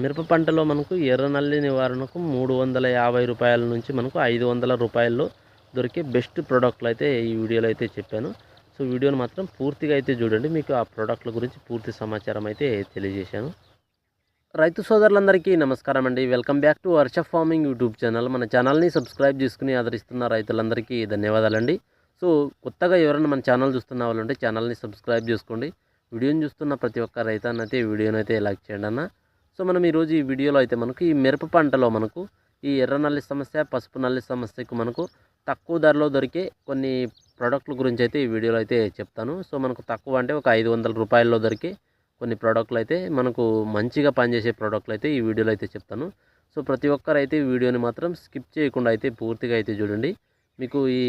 మిరప పంటలో మనకు ఎర్ర నల్లి నివారణకు మూడు వందల యాభై రూపాయల నుంచి మనకు ఐదు వందల రూపాయల్లో దొరికే బెస్ట్ ప్రోడక్ట్లు అయితే ఈ వీడియోలో అయితే చెప్పాను. సో వీడియోని మాత్రం పూర్తిగా అయితే చూడండి. మీకు ఆ ప్రోడక్ట్ల గురించి పూర్తి సమాచారం అయితే తెలియజేశాను. రైతు సోదరులందరికీ నమస్కారం అండి. Welcome back to Varsha farming YouTube channel. మన ఛానల్ని సబ్స్క్రైబ్ చేసుకుని ఆదరిస్తున్న రైతులందరికీ ధన్యవాదాలండి. సో కొత్తగా ఎవరైనా మన ఛానల్ చూస్తున్న వాళ్ళు ఉంటే ఛానల్ని సబ్స్క్రైబ్ చేసుకోండి. వీడియోని చూస్తున్న ప్రతి ఒక్క రైతాన్నైతే వీడియోనైతే అయితే లైక్ చేయండి అన్న. సో మనం ఈరోజు ఈ వీడియోలో అయితే మనకు ఈ మిరప పంటలో మనకు ఈ ఎర్ర నల్లి సమస్య పసుపు నల్లి సమస్యకు మనకు తక్కువ ధరలో దొరికే కొన్ని ప్రోడక్ట్ల గురించి అయితే ఈ వీడియోలో అయితే చెప్తాను. సో మనకు తక్కువ అంటే ఒక ఐదు వందల రూపాయల్లో దొరికే కొన్ని ప్రోడక్ట్లు అయితే మనకు మంచిగా పనిచేసే ప్రోడక్ట్లు అయితే ఈ వీడియోలో అయితే చెప్తాను. సో ప్రతి ఒక్కరైతే ఈ వీడియోని మాత్రం స్కిప్ చేయకుండా అయితే పూర్తిగా అయితే చూడండి. మీకు ఈ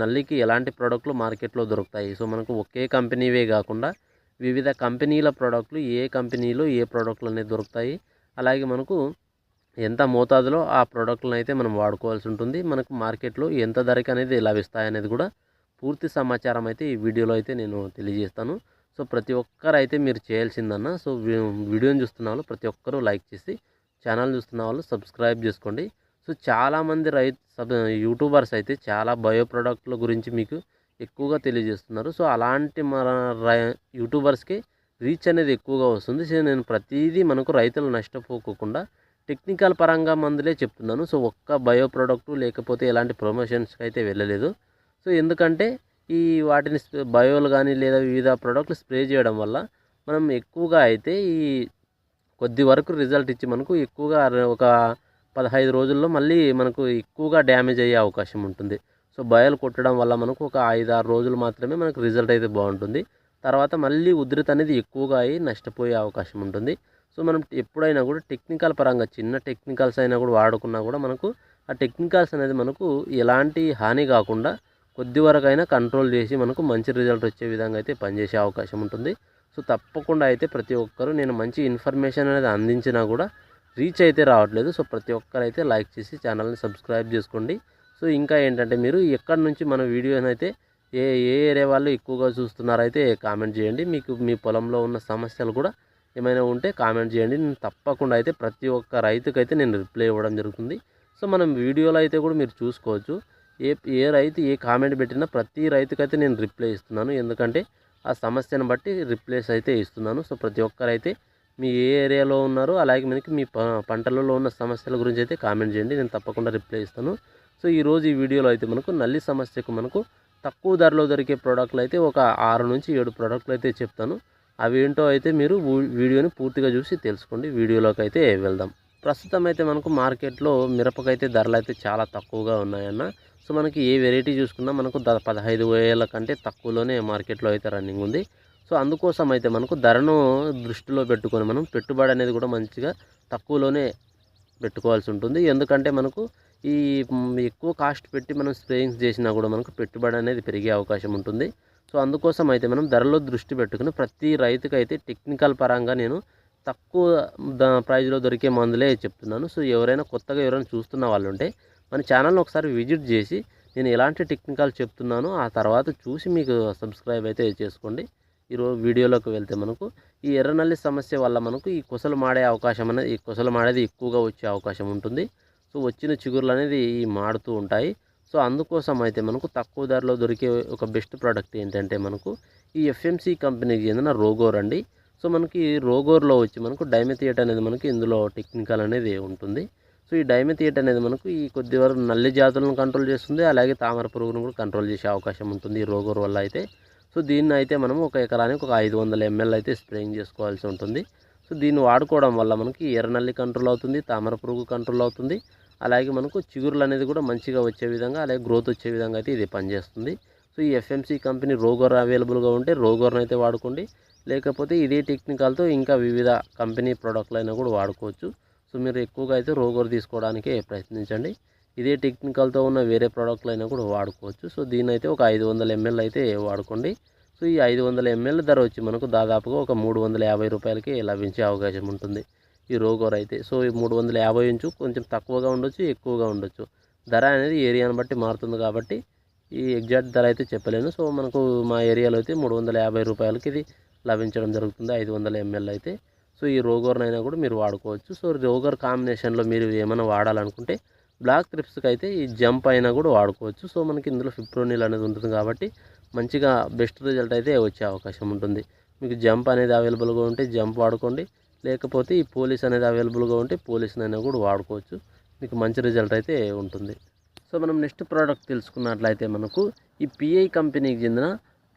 నల్లికి ఎలాంటి ప్రోడక్ట్లు మార్కెట్లో దొరుకుతాయి? సో మనకు ఒకే కంపెనీవే కాకుండా వివిధ కంపెనీల ప్రోడక్ట్లు ఏ కంపెనీలో ఏ ప్రోడక్ట్లు అనేది దొరుకుతాయి. అలాగే మనకు ఎంత మోతాదులో ఆ ప్రోడక్ట్లను అయితే మనం వాడుకోవాల్సి ఉంటుంది. మనకు మార్కెట్లో ఎంత ధరకి అనేది లభిస్తాయి అనేది కూడా పూర్తి సమాచారం అయితే ఈ వీడియోలో అయితే నేను తెలియజేస్తాను. సో ప్రతి ఒక్కరు అయితే మీరు చేయాల్సిందన్న సో వీడియోని చూస్తున్న వాళ్ళు ప్రతి ఒక్కరూ లైక్ చేసి ఛానల్ చూస్తున్న వాళ్ళు సబ్స్క్రైబ్ చేసుకోండి. సో చాలామంది రైతు సబ్ యూట్యూబర్స్ అయితే చాలా బయో ప్రోడక్ట్ల గురించి మీకు ఎక్కువగా తెలియజేస్తున్నారు. సో అలాంటి మన యూట్యూబర్స్కి రీచ్ అనేది ఎక్కువగా వస్తుంది. సో నేను ప్రతిదీ మనకు రైతులు నష్టపోకోకుండా టెక్నికల్ పరంగా మందులే చెప్తున్నాను. సో ఒక్క బయో ప్రోడక్ట్ లేకపోతే ఎలాంటి ప్రమోషన్స్కి అయితే వెళ్ళలేదు. సో ఎందుకంటే ఈ వాటిని బయోలు కానీ లేదా వివిధ ప్రోడక్ట్లు స్ప్రే చేయడం వల్ల మనం ఎక్కువగా అయితే ఈ కొద్ది వరకు రిజల్ట్ ఇచ్చి మనకు ఎక్కువగా ఒక పదహైదు రోజుల్లో మళ్ళీ మనకు ఎక్కువగా డ్యామేజ్ అయ్యే అవకాశం ఉంటుంది. సో బయలు కొట్టడం వల్ల మనకు ఒక ఐదు ఆరు రోజులు మాత్రమే మనకు రిజల్ట్ అయితే బాగుంటుంది. తర్వాత మళ్ళీ ఉధృత అనేది ఎక్కువగా అయ్యి నష్టపోయే అవకాశం ఉంటుంది. సో మనం ఎప్పుడైనా కూడా టెక్నికల్ పరంగా చిన్న టెక్నికల్స్ అయినా కూడా వాడుకున్నా కూడా మనకు ఆ టెక్నికల్స్ అనేది మనకు ఎలాంటి హాని కాకుండా కొద్ది వరకైనా కంట్రోల్ చేసి మనకు మంచి రిజల్ట్ వచ్చే విధంగా అయితే పనిచేసే అవకాశం ఉంటుంది. సో తప్పకుండా అయితే ప్రతి ఒక్కరు నేను మంచి ఇన్ఫర్మేషన్ అనేది అందించినా కూడా రీచ్ అయితే రావట్లేదు. సో ప్రతి ఒక్కరు అయితే లైక్ చేసి ఛానల్ని సబ్స్క్రైబ్ చేసుకోండి. సో ఇంకా ఏంటంటే మీరు ఎక్కడి నుంచి మన వీడియోని అయితే ఏ ఏ ఏరియా వాళ్ళు ఎక్కువగా చూస్తున్నారైతే కామెంట్ చేయండి. మీకు మీ పొలంలో ఉన్న సమస్యలు కూడా ఏమైనా ఉంటే కామెంట్ చేయండి. నేను తప్పకుండా అయితే ప్రతి ఒక్క రైతుకైతే నేను రిప్లై ఇవ్వడం జరుగుతుంది. సో మనం వీడియోలో అయితే కూడా మీరు చూసుకోవచ్చు. ఏ ఏ రైతు ఏ కామెంట్ పెట్టినా ప్రతి రైతుకైతే నేను రిప్లై ఇస్తున్నాను. ఎందుకంటే ఆ సమస్యను బట్టి రిప్లేస్ అయితే ఇస్తున్నాను. సో ప్రతి ఒక్కరైతే మీ ఏ ఏరియాలో ఉన్నారో అలాగే మనకి మీ పంటలలో ఉన్న సమస్యల గురించి అయితే కామెంట్ చేయండి. నేను తప్పకుండా రిప్లై ఇస్తాను. సో ఈరోజు ఈ వీడియోలో అయితే మనకు నల్లి సమస్యకు మనకు తక్కువ ధరలో దొరికే ప్రోడక్ట్లు అయితే ఒక ఆరు నుంచి ఏడు ప్రోడక్ట్లు అయితే చెప్తాను. అవి ఏంటో అయితే మీరు వీడియోని పూర్తిగా చూసి తెలుసుకోండి. వీడియోలోకి అయితే వెళ్దాం. ప్రస్తుతం అయితే మనకు మార్కెట్లో మిరపకైతే ధరలు అయితే చాలా తక్కువగా ఉన్నాయన్న. సో మనకి ఏ వెరైటీ చూసుకున్నా మనకు ద పదహైదు వేల కంటే తక్కువలోనే మార్కెట్లో అయితే రన్నింగ్ ఉంది. సో అందుకోసం అయితే మనకు ధరను దృష్టిలో పెట్టుకొని మనం పెట్టుబడి అనేది కూడా మంచిగా తక్కువలోనే పెట్టుకోవాల్సి ఉంటుంది. ఎందుకంటే మనకు ఈ ఎక్కువ కాస్ట్ పెట్టి మనం స్ప్రేయింగ్స్ చేసినా కూడా మనకు పెట్టుబడి అనేది పెరిగే అవకాశం ఉంటుంది. సో అందుకోసం అయితే మనం ధరలో దృష్టి పెట్టుకుని ప్రతి రైతుకు అయితే టెక్నికల్ పరంగా నేను తక్కువ ప్రైజ్లో దొరికే మందులే చెప్తున్నాను. సో ఎవరైనా కొత్తగా ఎవరైనా చూస్తున్న వాళ్ళు ఉంటే మన ఛానల్ని ఒకసారి విజిట్ చేసి నేను ఎలాంటి టెక్నికల్ చెప్తున్నానో ఆ తర్వాత చూసి మీకు సబ్స్క్రైబ్ అయితే చేసుకోండి. ఈరోజు వీడియోలోకి వెళ్తే మనకు ఈ ఎర్రనల్లి సమస్య వల్ల మనకు ఈ కుసలు మాడే అవకాశం అనేది ఈ కుసలు మాడేది ఎక్కువగా వచ్చే అవకాశం ఉంటుంది. సో వచ్చిన చిగురులు అనేది మాడుతూ ఉంటాయి. సో అందుకోసం అయితే మనకు తక్కువ ధరలో దొరికే ఒక బెస్ట్ ప్రోడక్ట్ ఏంటంటే మనకు ఈ ఎఫ్ఎంసి కంపెనీకి చెందిన రోగోర్ అండి. సో మనకి రోగోర్లో వచ్చి మనకు డైమెథియేట్ అనేది మనకి ఇందులో టెక్నికల్ అనేది ఉంటుంది. సో ఈ డైమెథియేట్ అనేది మనకు ఈ కొద్ది వరకు నల్లి జాతులను కంట్రోల్ చేస్తుంది. అలాగే తామర పురుగును కూడా కంట్రోల్ చేసే అవకాశం ఉంటుంది ఈ రోగోర్ వల్ల అయితే. సో దీన్ని అయితే మనం ఒక ఎకరానికి ఒక ఐదు వందల ఎంఎల్ అయితే స్ప్రేయింగ్ చేసుకోవాల్సి ఉంటుంది. సో దీన్ని వాడుకోవడం వల్ల మనకి ఎర్రనల్లి కంట్రోల్ అవుతుంది తామర పురుగు కంట్రోల్ అవుతుంది. అలాగే మనకు చిగురులు అనేది కూడా మంచిగా వచ్చే విధంగా అలాగే గ్రోత్ వచ్చే విధంగా అయితే ఇది పనిచేస్తుంది. సో ఈ ఎఫ్ఎంసీ కంపెనీ రోగోర్ అవైలబుల్గా ఉంటే రోగోర్ని అయితే వాడుకోండి. లేకపోతే ఇదే టెక్నికల్తో ఇంకా వివిధ కంపెనీ ప్రోడక్ట్లు అయినా కూడా వాడుకోవచ్చు. సో మీరు ఎక్కువగా అయితే రోగోర్ తీసుకోవడానికే ప్రయత్నించండి. ఇదే టెక్నికల్తో ఉన్న వేరే ప్రోడక్ట్లు అయినా కూడా వాడుకోవచ్చు. సో దీని అయితే ఒక ఐదు వందల ఎంఎల్ అయితే వాడుకోండి. సో ఈ ఐదు వందల ఎంఎల్ ధర వచ్చి మనకు దాదాపుగా ఒక మూడు వందల యాభై రూపాయలకి లభించే అవకాశం ఉంటుంది. ఈ రోగోర్ అయితే. సో ఈ మూడు వందల యాభై ఇంచు కొంచెం తక్కువగా ఉండొచ్చు ఎక్కువగా ఉండొచ్చు. ధర అనేది ఏరియాను బట్టి మారుతుంది కాబట్టి ఈ ఎగ్జాక్ట్ ధర అయితే చెప్పలేను. సో మనకు మా ఏరియాలో అయితే మూడు వందల యాభై రూపాయలకి ఇది లభించడం జరుగుతుంది ఐదు వందల ఎంఎల్ అయితే. సో ఈ రోగర్నైనా కూడా మీరు వాడుకోవచ్చు. సో రోగర్ కాంబినేషన్లో మీరు ఏమైనా వాడాలనుకుంటే బ్లాక్ త్రిప్స్కి అయితే ఈ జంప్ అయినా కూడా వాడుకోవచ్చు. సో మనకి ఇందులో ఫిప్రోనిల్ అనేది ఉంటుంది కాబట్టి మంచిగా బెస్ట్ రిజల్ట్ అయితే వచ్చే అవకాశం ఉంటుంది. మీకు జంప్ అనేది అవైలబుల్గా ఉంటే జంప్ వాడుకోండి. లేకపోతే ఈ పోలీస్ అనేది అవైలబుల్గా ఉంటే పోలీస్నైనా కూడా వాడుకోవచ్చు. మీకు మంచి రిజల్ట్ అయితే ఉంటుంది. సో మనం నెక్స్ట్ ప్రోడక్ట్ తెలుసుకున్నట్లయితే మనకు ఈ పిఐ కంపెనీకి చెందిన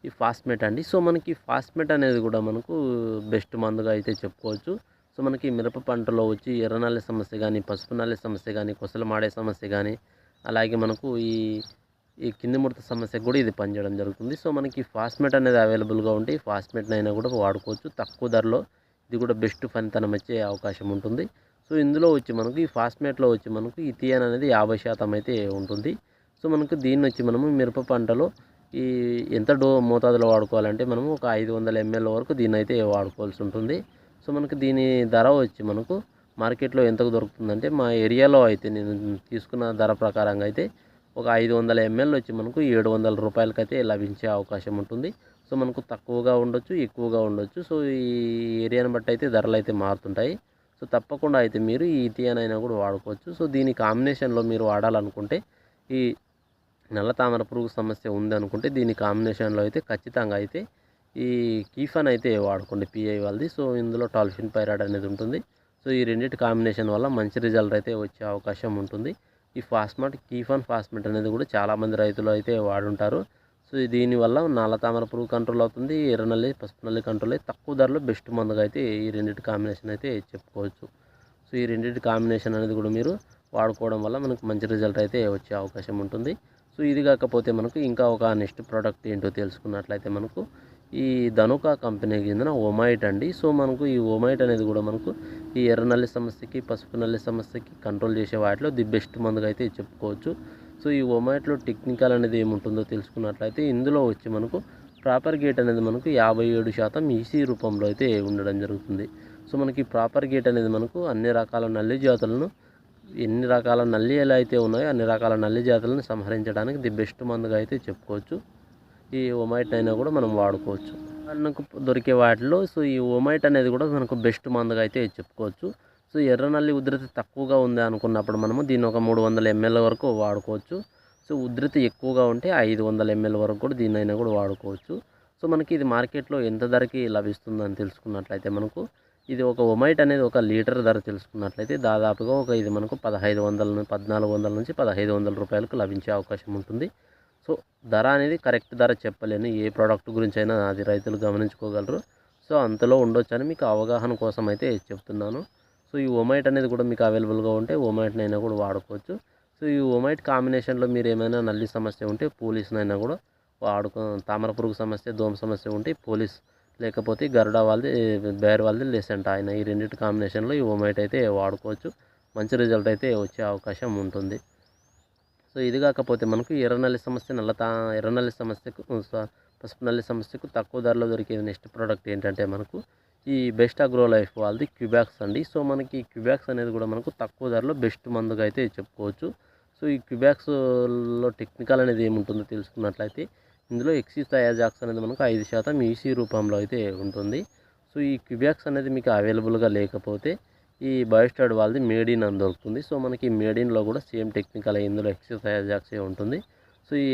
ఈ ఫాస్మేట్ అండి. సో మనకి ఫాస్మేట్ అనేది కూడా మనకు బెస్ట్ మందుగా అయితే చెప్పుకోవచ్చు. సో మనకి మిరప పంటలో వచ్చి ఎర్రనల్లి సమస్య కానీ పసుపు నల్లి సమస్య కానీ కొసలు మాడే సమస్య కానీ అలాగే మనకు ఈ ఈ కింది ముడత సమస్య కూడా ఇది పనిచేయడం జరుగుతుంది. సో మనకి ఫాస్మేట్ అనేది అవైలబుల్గా ఉంటే ఈ ఫాస్మేట్ని అయినా కూడా వాడుకోవచ్చు. తక్కువ ధరలో ఇది కూడా బెస్ట్ ఫలితనం వచ్చే అవకాశం ఉంటుంది. సో ఇందులో వచ్చి మనకు ఈ ఫాస్మేట్లో వచ్చి మనకు ఈ తీయన్ అనేది యాభై శాతం అయితే ఉంటుంది. సో మనకు దీన్ని వచ్చి మనము మిరప పంటలో ఈ ఎంత డో మోతాదులో వాడుకోవాలంటే మనము ఒక ఐదు వందల ఎంఎల్ వరకు దీన్ని అయితే వాడుకోవాల్సి ఉంటుంది. సో మనకు దీని ధర వచ్చి మనకు మార్కెట్లో ఎంతకు దొరుకుతుందంటే మా ఏరియాలో అయితే నేను తీసుకున్న ధర ప్రకారంగా అయితే ఒక ఐదు వందల ఎంఎల్ వచ్చి మనకు ఏడు వందల రూపాయలకైతే లభించే అవకాశం ఉంటుంది. సో మనకు తక్కువగా ఉండొచ్చు ఎక్కువగా ఉండొచ్చు. సో ఈ ఏరియాని బట్టి అయితే ధరలు అయితే మారుతుంటాయి. సో తప్పకుండా అయితే మీరు ఈ ఇథియాన్ అయినా కూడా వాడుకోవచ్చు. సో దీని కాంబినేషన్లో మీరు వాడాలనుకుంటే ఈ నల్ల తామర పురుగు సమస్య ఉంది అనుకుంటే దీని కాంబినేషన్లో అయితే ఖచ్చితంగా అయితే ఈ కీఫాన్ అయితే వాడుకోండి పిఐ వాళ్ళది. సో ఇందులో టాల్ఫిన్ పైరాడ్ అనేది ఉంటుంది. సో ఈ రెండింటి కాంబినేషన్ వల్ల మంచి రిజల్ట్ అయితే వచ్చే అవకాశం ఉంటుంది. ఈ ఫాస్మాట్ కీఫాన్ ఫాస్మేట్ అనేది కూడా చాలామంది రైతులు అయితే వాడుంటారు. సో దీనివల్ల నల్ల తామర పురుగు కంట్రోల్ అవుతుంది. ఎర్రనల్లి పసుపు నల్లి కంట్రోల్ అయితే తక్కువ ధరలో బెస్ట్ మందుగా అయితే ఈ రెండింటి కాంబినేషన్ అయితే చెప్పుకోవచ్చు. సో ఈ రెండింటి కాంబినేషన్ అనేది కూడా మీరు వాడుకోవడం వల్ల మనకు మంచి రిజల్ట్ అయితే వచ్చే అవకాశం ఉంటుంది. సో ఇది కాకపోతే మనకు ఇంకా ఒక నెక్స్ట్ ప్రోడక్ట్ ఏంటో తెలుసుకున్నట్లయితే మనకు ఈ ధనుక కంపెనీ చెందిన ఒమైట్ అండి. సో మనకు ఈ ఒమైట్ అనేది కూడా మనకు ఈ ఎర్ర నల్లి సమస్యకి పసుపు నల్లి సమస్యకి కంట్రోల్ చేసే వాటిలో ది బెస్ట్ మందుగా అయితే చెప్పుకోవచ్చు. సో ఈ ఒమైట్లో టెక్నికల్ అనేది ఏముంటుందో తెలుసుకున్నట్లయితే ఇందులో వచ్చి మనకు ప్రాపర్ గేట్ అనేది మనకు యాభై ఏడు శాతం ఈసీ రూపంలో అయితే ఉండడం జరుగుతుంది. సో మనకి ప్రాపర్ గేట్ అనేది మనకు అన్ని రకాల నల్లి జాతులను ఎన్ని రకాల నల్లి ఎలా అయితే ఉన్నాయో అన్ని రకాల నల్లి జాతులను సంహరించడానికి ది బెస్ట్ మందుగా అయితే చెప్పుకోవచ్చు. ఈ ఒమైట్ అయినా కూడా మనం వాడుకోవచ్చు. మనకు దొరికే వాటిలో సో ఈ ఒమైట్ అనేది కూడా మనకు బెస్ట్ మందుగా అయితే చెప్పుకోవచ్చు. సో ఎర్ర నల్లి ఉధృతి తక్కువగా ఉంది అనుకున్నప్పుడు మనము దీన్ని ఒక మూడు వందల ఎంఎల్ వరకు వాడుకోవచ్చు. సో ఉధృతి ఎక్కువగా ఉంటే ఐదు వందల ఎంఎల్ వరకు కూడా దీన్ని అయినా కూడా వాడుకోవచ్చు. సో మనకి ఇది మార్కెట్లో ఎంత ధరకి లభిస్తుందని తెలుసుకున్నట్లయితే మనకు ఇది ఒక ఒమైట్ అనేది ఒక లీటర్ ధర తెలుసుకున్నట్లయితే దాదాపుగా ఒక ఇది మనకు పదహైదు వందల ను- పద్నాలుగు వందల నుంచి పదహైదు వందల రూపాయలకు లభించే అవకాశం ఉంటుంది. సో ధర అనేది కరెక్ట్ ధర చెప్పలేను. ఏ ప్రోడక్ట్ గురించి అయినా అది రైతులు గమనించుకోగలరు. సో అంతలో ఉండొచ్చని మీకు అవగాహన కోసం అయితే చెప్తున్నాను. సో ఈ ఒమైట్ అనేది కూడా మీకు అవైలబుల్గా ఉంటే ఒమైట్నైనా కూడా వాడుకోవచ్చు. సో ఈ ఒమైట్ కాంబినేషన్లో మీరు ఏమైనా నల్లి సమస్య ఉంటే పోలీస్నైనా కూడా వాడుకో తామర పురుగు సమస్య దోమ సమస్య ఉంటే పోలీస్ లేకపోతే గరుడ వాళ్ళది బేర్ వాళ్ళది లెసెంట్ ఆయన ఈ రెండింటి కాంబినేషన్లో ఈ ఒమైట్ అయితే వాడుకోవచ్చు. మంచి రిజల్ట్ అయితే వచ్చే అవకాశం ఉంటుంది. సో ఇది కాకపోతే మనకు ఎర్రనల్లి సమస్య నల్ల ఎర్రనల్లి సమస్యకు పసుపు నల్లి సమస్యకు తక్కువ ధరలో దొరికే నెక్స్ట్ ప్రోడక్ట్ ఏంటంటే మనకు ఈ బెస్ట్ అగ్రో లైఫ్ వాళ్ళది క్యూబ్యాక్స్ అండి. సో మనకి క్యూబ్యాక్స్ అనేది కూడా మనకు తక్కువ ధరలో బెస్ట్ మందుగా అయితే చెప్పుకోవచ్చు. సో ఈ క్యూబ్యాక్స్లో టెక్నికల్ అనేది ఏముంటుందో తెలుసుకున్నట్లయితే ఇందులో ఎక్సిస్ థయాజాక్స్ అనేది మనకు ఐదు శాతం ఈసీ రూపంలో అయితే ఉంటుంది. సో ఈ క్యూబ్యాక్స్ అనేది మీకు అవైలబుల్గా లేకపోతే ఈ బయోస్టాడ్ వాళ్ళది మేడిన్ అని దొరుకుతుంది. సో మనకి మేడిన్లో కూడా సేమ్ టెక్నికల్ ఇందులో ఎక్సర్సైజ్ థయాజాక్సే ఉంటుంది. సో ఈ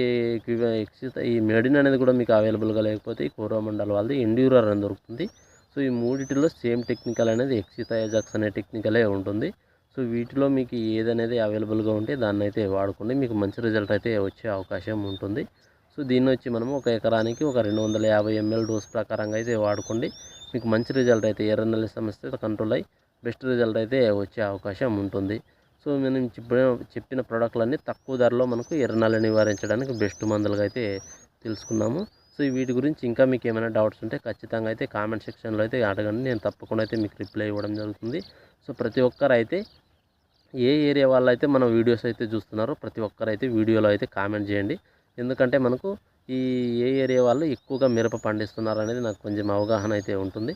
ఎక్సర్సైజ్ ఈ మేడిన్ అనేది కూడా మీకు అవైలబుల్గా లేకపోతే ఈ కోరోమండల్ వాళ్ళది ఎండ్యూరర్ అని దొరుకుతుంది. సో ఈ మూడిటిలో సేమ్ టెక్నికల్ అనేది ఎక్సిథయాజాక్స్ అనే టెక్నికలే ఉంటుంది. సో వీటిలో మీకు ఏదనేది అవైలబుల్గా ఉంటే దాన్ని అయితే వాడుకోండి. మీకు మంచి రిజల్ట్ అయితే వచ్చే అవకాశం ఉంటుంది. సో దీన్ని వచ్చి మనము ఒక ఎకరానికి ఒక రెండు వందల యాభై ఎంఎల్ డోస్ ప్రకారంగా అయితే వాడుకోండి. మీకు మంచి రిజల్ట్ అయితే ఎర్రనల్లి సమస్య కంట్రోల్ అయ్యి బెస్ట్ రిజల్ట్ అయితే వచ్చే అవకాశం ఉంటుంది. సో మనం చెప్పిన చెప్పిన ప్రోడక్ట్లన్నీ తక్కువ ధరలో మనకు ఎర్రనాలు నివారించడానికి బెస్ట్ మందులుగా అయితే తెలుసుకున్నాము. సో వీటి గురించి ఇంకా మీకు ఏమైనా డౌట్స్ ఉంటే ఖచ్చితంగా అయితే కామెంట్ సెక్షన్లో అయితే అడగండి. నేను తప్పకుండా అయితే మీకు రిప్లై ఇవ్వడం జరుగుతుంది. సో ప్రతి ఒక్కరు అయితే ఏ ఏరియా వాళ్ళు అయితే మన వీడియోస్ అయితే చూస్తున్నారో ప్రతి ఒక్కరు అయితే వీడియోలో అయితే కామెంట్ చేయండి. ఎందుకంటే మనకు ఈ ఏ ఏరియా వాళ్ళు ఎక్కువగా మిరప పండిస్తున్నారు అనేది నాకు కొంచెం అవగాహన అయితే ఉంటుంది.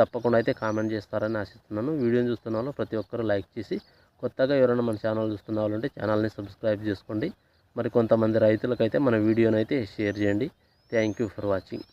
తప్పకుండా అయితే కామెంట్ చేస్తారని ఆశిస్తున్నాను. వీడియోని చూస్తున్న వాళ్ళు ప్రతి ఒక్కరు లైక్ చేసి కొత్తగా ఎవరైనా మన ఛానల్ చూస్తున్న వాళ్ళు ఉంటే ఛానల్ని సబ్స్క్రైబ్ చేసుకోండి. మరి కొంతమంది రైతులకైతే మన వీడియోనైతే అయితే షేర్ చేయండి. Thank you for watching.